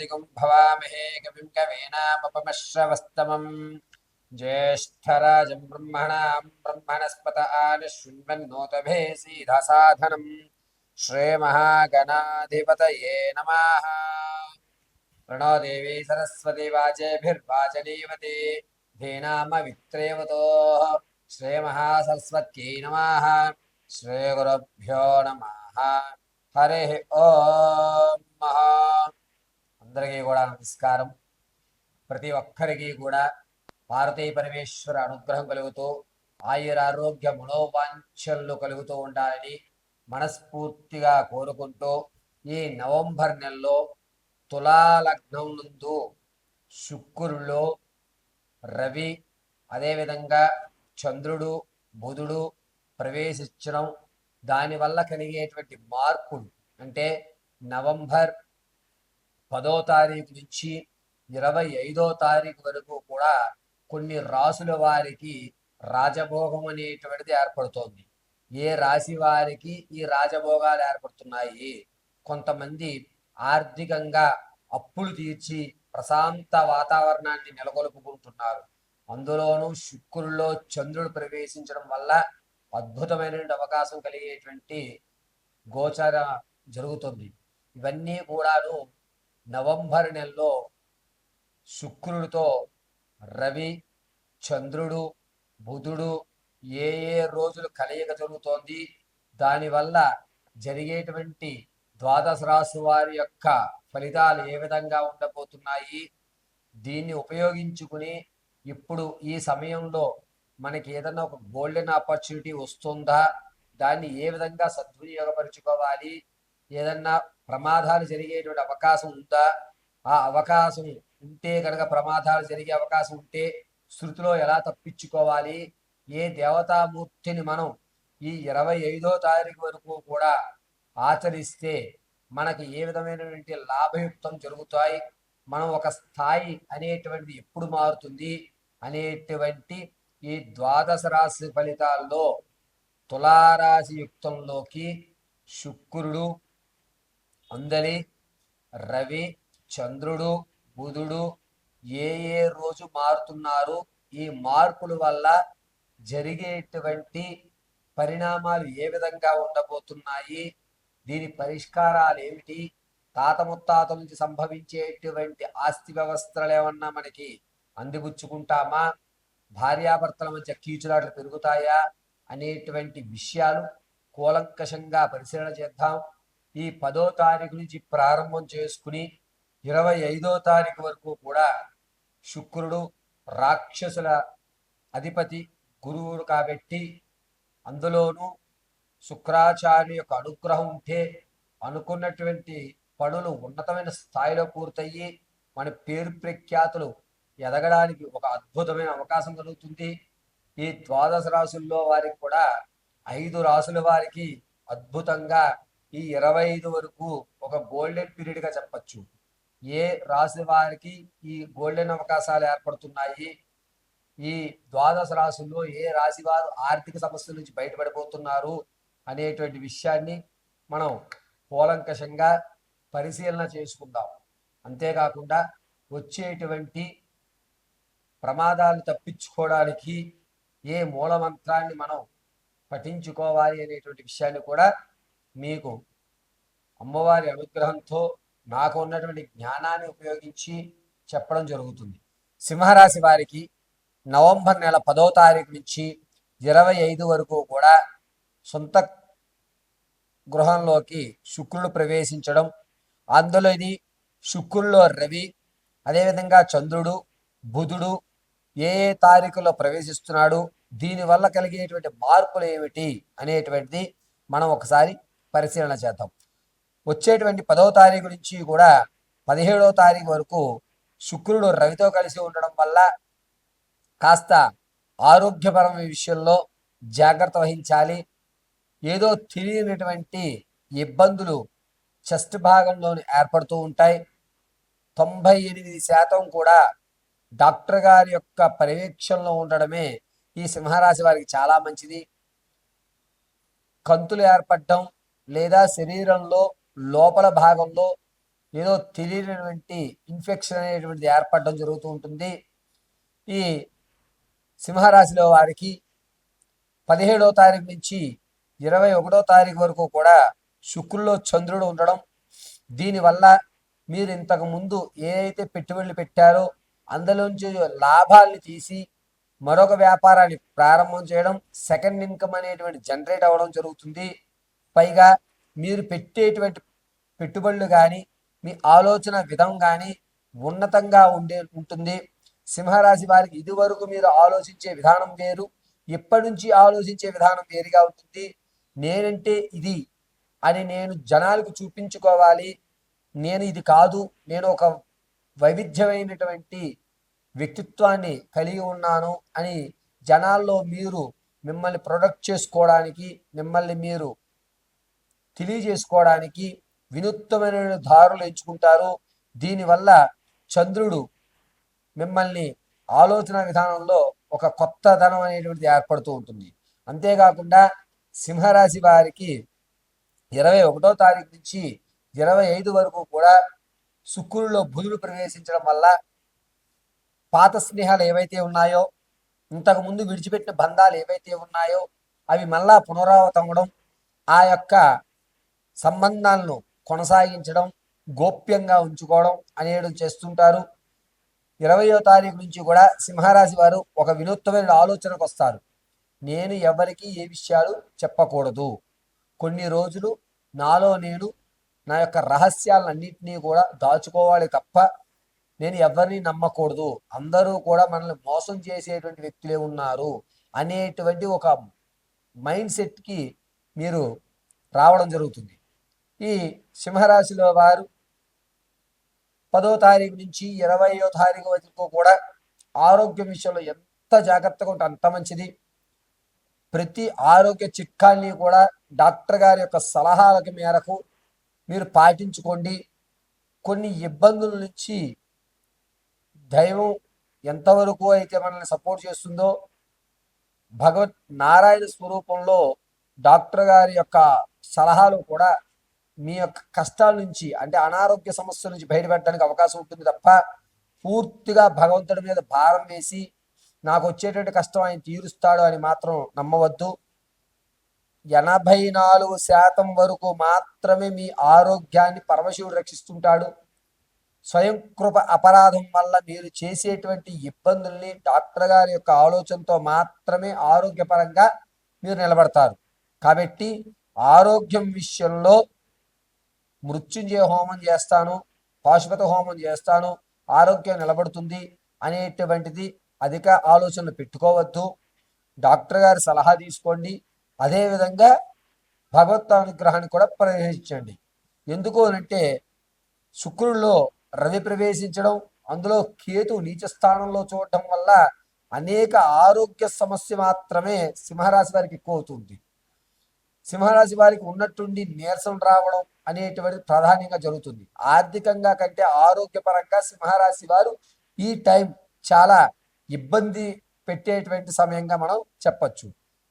गतिगुं भवामहे कविं कवीनामपमश्रवस्तमम् ज्येष्ठराजं ब्रह्मणां ब्रह्मणस्पत आनिशृण्वन्नोतभेसीधसाधनं श्रीमहागणाधिपतये नमः। प्रणो देवी सरस्वती वाचेभिर्वाचनीवती धीनामवित्रेवतोः। श्रीमहासरस्वत्यै नमः। श्रीगुरुभ्यो नमः। हरिः ओ। కూడా నమస్కారం. ప్రతి ఒక్కరికి కూడా పార్వతీ పరమేశ్వర అనుగ్రహం కలుగుతూ ఆయురారోగ్య మనోవాంఛలు కలుగుతూ ఉండాలని మనస్ఫూర్తిగా కోరుకుంటూ ఈ నవంబర్ నెలలో తులాలగ్నం నందు శుక్రుల్లో రవి అదేవిధంగా చంద్రుడు బుధుడు ప్రవేశించడం దానివల్ల కలిగేటువంటి మార్పులు అంటే నవంబర్ పదో తారీఖు నుంచి ఇరవై ఐదో తారీఖు వరకు కూడా కొన్ని రాసుల వారికి రాజభోగం అనేటువంటిది ఏర్పడుతోంది. ఏ రాశి వారికి ఈ రాజభోగాలు ఏర్పడుతున్నాయి? కొంతమంది ఆర్థికంగా అప్పులు తీర్చి ప్రశాంత వాతావరణాన్ని నెలకొల్పుకుంటున్నారు. అందులోనూ శుక్రుల్లో చంద్రుడు ప్రవేశించడం వల్ల అద్భుతమైన అవకాశం కలిగేటువంటి గోచర జరుగుతుంది. ఇవన్నీ కూడాను నవంబర్ నెలలో శుక్రుడితో రవి చంద్రుడు బుధుడు ఏ ఏ రోజులు కలయిక జరుగుతోంది దానివల్ల జరిగేటువంటి ద్వాదశ రాశి వారి యొక్క ఫలితాలు ఏ విధంగా ఉండబోతున్నాయి దీన్ని ఉపయోగించుకుని ఇప్పుడు ఈ సమయంలో మనకి ఏదైనా ఒక గోల్డెన్ ఆపర్చునిటీ వస్తుందా దాన్ని ఏ విధంగా సద్వినియోగపరుచుకోవాలి ఏదన్నా ప్రమాదాలు జరిగేటువంటి అవకాశం ఉందా? ఆ అవకాశం ఉంటే కనుక ప్రమాదాలు జరిగే అవకాశం ఉంటే శృతిలో ఎలా తప్పించుకోవాలి? ఏ దేవతామూర్తిని మనం ఈ ఇరవై ఐదో తారీఖు వరకు కూడా ఆచరిస్తే మనకి ఏ విధమైనటువంటి లాభయుక్తం జరుగుతాయి? మనం ఒక స్థాయి అనేటువంటిది ఎప్పుడు మారుతుంది? అనేటువంటి ఈ ద్వాదశ రాశి ఫలితాల్లో తులారాశి యుక్తంలోకి శుక్రుడు అందలి రవి చంద్రుడు బుధుడు ఏ ఏ రోజు మారుతున్నారు ఈ మార్పుల వల్ల జరిగేటువంటి పరిణామాలు ఏ విధంగా ఉండబోతున్నాయి దీని పరిష్కారాలు ఏమిటి తాత ముత్తాతల నుంచి సంభవించేటువంటి ఆస్తి వ్యవస్థలు ఏమన్నా మనకి అందిపుచ్చుకుంటామా భార్యాభర్తల మధ్య కీచులాట్లు పెరుగుతాయా అనేటువంటి విషయాలు కూలంకషంగా పరిశీలన చేద్దాం. ఈ పదో తారీఖు నుంచి ప్రారంభం చేసుకుని ఇరవై ఐదో తారీఖు వరకు కూడా శుక్రుడు రాక్షసుల అధిపతి గురువుడు కాబట్టి అందులోనూ శుక్రాచార్య యొక్క అనుగ్రహం ఉంటే అనుకున్నటువంటి పనులు ఉన్నతమైన స్థాయిలో పూర్తయ్యి మన పేరు ప్రఖ్యాతులు ఎదగడానికి ఒక అద్భుతమైన అవకాశం కలుగుతుంది. ఈ ద్వాదశ రాసుల్లో వారికి కూడా ఐదు రాసుల వారికి అద్భుతంగా ఈ ఇరవై ఐదు వరకు ఒక గోల్డెన్ పీరియడ్గా చెప్పచ్చు. ఏ రాశి వారికి ఈ గోల్డెన్ అవకాశాలు ఏర్పడుతున్నాయి? ఈ ద్వాదశ రాశుల్లో ఏ రాశి వారు ఆర్థిక సమస్యల నుంచి బయటపడిపోతున్నారు అనేటువంటి విషయాన్ని మనం కూలంకషంగా పరిశీలన చేసుకుందాం. అంతేకాకుండా వచ్చేటువంటి ప్రమాదాలు తప్పించుకోవడానికి ఏ మూలమంత్రాన్ని మనం పఠించుకోవాలి అనేటువంటి విషయాన్ని కూడా మీకు అమ్మవారి అనుగ్రహంతో నాకు ఉన్నటువంటి జ్ఞానాన్ని ఉపయోగించి చెప్పడం జరుగుతుంది. సింహరాశి వారికి నవంబర్ నెల పదో తారీఖు నుంచి ఇరవై ఐదు వరకు కూడా సొంత గృహంలోకి శుక్రుడు ప్రవేశించడం అందులో ఇది శుక్రుల్లో రవి అదేవిధంగా చంద్రుడు బుధుడు ఏ ఏ తారీఖులో ప్రవేశిస్తున్నాడు దీనివల్ల కలిగేటువంటి మార్పులు ఏమిటి అనేటువంటిది మనం ఒకసారి పరిశీలన చేద్దాం. వచ్చేటువంటి పదవ తారీఖు నుంచి కూడా పదిహేడవ తారీఖు వరకు శుక్రుడు రవితో కలిసి ఉండడం వల్ల కాస్త ఆరోగ్యపరమైన విషయంలో జాగ్రత్త వహించాలి. ఏదో తెలియనటువంటి ఇబ్బందులు చెస్ట్ భాగంలోని ఏర్పడుతూ ఉంటాయి. తొంభై ఎనిమిది శాతం కూడా డాక్టర్ గారి యొక్క పర్యవేక్షణలో ఉండడమే ఈ సింహరాశి వారికి చాలా మంచిది. కంతులు ఏర్పడడం లేదా శరీరంలో లోపల భాగంలో ఏదో తెలియనటువంటి ఇన్ఫెక్షన్ అనేటువంటిది ఏర్పడడం జరుగుతూ ఉంటుంది. ఈ సింహరాశిలో వారికి పదిహేడో తారీఖు నుంచి ఇరవై ఒకటో తారీఖు వరకు కూడా శుక్రుల్లో చంద్రుడు ఉండడం దీనివల్ల మీరు ఇంతకు ముందు ఏదైతే పెట్టుబడులు పెట్టారో అందులోంచి లాభాల్ని తీసి మరొక వ్యాపారాన్ని ప్రారంభం చేయడం సెకండ్ ఇన్కమ్ అనేటువంటి జనరేట్ అవ్వడం జరుగుతుంది. పైగా మీరు పెట్టేటువంటి పెట్టుబడులు కానీ మీ ఆలోచన విధం కానీ ఉన్నతంగా ఉండే ఉంటుంది. సింహరాశి వారికి ఇదివరకు మీరు ఆలోచించే విధానం వేరు ఎప్పటి నుంచి ఆలోచించే విధానం వేరుగా ఉంటుంది. నేనంటే ఇది అని నేను జనాలకు చూపించుకోవాలి. నేను ఇది కాదు. నేను ఒక వైవిధ్యమైనటువంటి వ్యక్తిత్వాన్ని కలిగి ఉన్నాను అని జనాల్లో మీరు మిమ్మల్ని ప్రొడక్ట్ చేసుకోవడానికి మిమ్మల్ని మీరు తెలియజేసుకోవడానికి వినూత్నమైన దారులు ఎంచుకుంటారు. దీనివల్ల చంద్రుడు మిమ్మల్ని ఆలోచన విధానంలో ఒక కొత్త ధనం అనేటువంటిది ఏర్పడుతూ ఉంటుంది. అంతేకాకుండా సింహరాశి వారికి ఇరవై ఒకటో తారీఖు నుంచి ఇరవై ఐదు వరకు కూడా శుక్రుల్లో బుధుడు ప్రవేశించడం వల్ల పాత స్నేహాలు ఏవైతే ఉన్నాయో ఇంతకు ముందు విడిచిపెట్టిన బంధాలు ఏవైతే ఉన్నాయో అవి మళ్ళా పునరావృతమవడం ఆ యొక్క సంబంధాలను కొనసాగించడం గోప్యంగా ఉంచుకోవడం అనేది చేస్తుంటారు. ఇరవయో తారీఖు నుంచి కూడా సింహరాశి వారు ఒక వినూత్నమైన ఆలోచనకు వస్తారు. నేను ఎవరికి ఏ విషయాలు చెప్పకూడదు. కొన్ని రోజులు నాలో నేను నా యొక్క రహస్యాలన్నింటినీ కూడా దాచుకోవాలి తప్ప నేను ఎవరిని నమ్మకూడదు. అందరూ కూడా మనల్ని మోసం చేసేటువంటి వ్యక్తులే ఉన్నారు అనేటువంటి ఒక మైండ్ సెట్కి మీరు రావడం జరుగుతుంది. ఈ సింహరాశిలో వారు పదో తారీఖు నుంచి ఇరవయో తారీఖు వరకు కూడా ఆరోగ్యం విషయంలో ఎంత జాగ్రత్తగా ఉంటే అంత మంచిది. ప్రతి ఆరోగ్య చిట్కాల్ని కూడా డాక్టర్ గారి యొక్క సలహాల మేరకు మీరు పాటించుకోండి. కొన్ని ఇబ్బందుల నుంచి దైవం ఎంతవరకు అయితే మనల్ని సపోర్ట్ చేస్తుందో భగవత్ నారాయణ స్వరూపంలో డాక్టర్ గారి యొక్క సలహాలు కూడా మీ యొక్క కష్టాల నుంచి అంటే అనారోగ్య సమస్యల నుంచి బయటపెట్టడానికి అవకాశం ఉంటుంది తప్ప పూర్తిగా భగవంతుడి మీద భారం వేసి నాకు వచ్చేటువంటి కష్టం ఆయన తీరుస్తాడు అని మాత్రం నమ్మవద్దు. ఎనభై నాలుగు శాతం వరకు మాత్రమే మీ ఆరోగ్యాన్ని పరమశివుడు రక్షిస్తుంటాడు. స్వయం కృప అపరాధం వల్ల మీరు చేసేటువంటి ఇబ్బందుల్ని డాక్టర్ గారి యొక్క ఆలోచనతో మాత్రమే ఆరోగ్యపరంగా మీరు నిలబడతారు. కాబట్టి ఆరోగ్యం విషయంలో మృత్యుంజయ హోమం చేస్తాను పాశుపత హోమం చేస్తాను ఆరోగ్యం నిలబడుతుంది అనేటువంటిది అధిక ఆలోచనలు పెట్టుకోవద్దు. డాక్టర్ గారి సలహా తీసుకోండి. అదేవిధంగా భగవత్ అనుగ్రహాన్ని కూడా ప్రవేశించండి. ఎందుకు అంటే శుక్రుల్లో రవి ప్రవేశించడం అందులో కేతు నీచ స్థానంలో చూడటం వల్ల అనేక ఆరోగ్య సమస్య మాత్రమే సింహరాశి వారికి ఎక్కువ అవుతుంది. సింహరాశి వారికి ఉన్నట్టుండి నీరసం రావడం అనేటువంటిది ప్రధానంగా జరుగుతుంది. ఆర్థికంగా కంటే ఆరోగ్యపరంగా సింహరాశి వారు ఈ టైం చాలా ఇబ్బంది పెట్టేటువంటి సమయంగా మనం చెప్పచ్చు.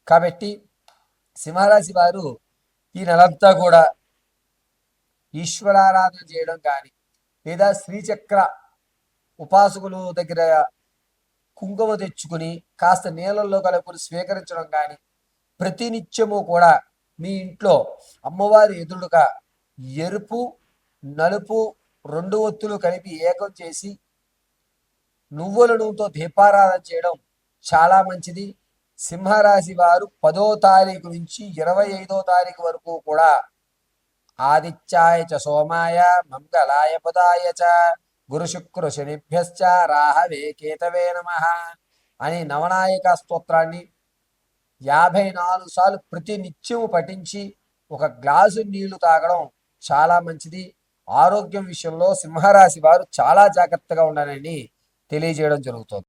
కాబట్టి సింహరాశి వారు ఈ నెలంతా కూడా ఈశ్వరారాధన చేయడం కానీ లేదా శ్రీచక్ర ఉపాసకులు దగ్గర కుంకుమ తెచ్చుకుని కాస్త నీళ్ళల్లో కలుపుని స్వీకరించడం కానీ ప్రతినిత్యము కూడా మీ ఇంట్లో అమ్మవారి ఎదురుగా ఎరుపు నలుపు రెండు ఒత్తులు కలిపి ఏకం చేసి నువ్వుల నూనెతో దీపారాధన చేయడం చాలా మంచిది. సింహరాశి వారు పదో తారీఖు నుంచి ఇరవై ఐదో తారీఖు వరకు కూడా ఆదిత్యాయ చ సోమాయ మంగళాయ పదాయ చ గురు శుక్ర శనిభ్యశ్చ రాహవే కేతవే నమ అని నవనాయక స్తోత్రాన్ని యాభై నాలుగు సార్లు ప్రతి నిత్యము పఠించి ఒక గ్లాసు నీళ్ళు తాగడం చాలా మంచిది. ఆరోగ్యం విషయంలో సింహరాశి వారు చాలా జాగ్రత్తగా ఉండాలని తెలియజేయడం జరుగుతుంది.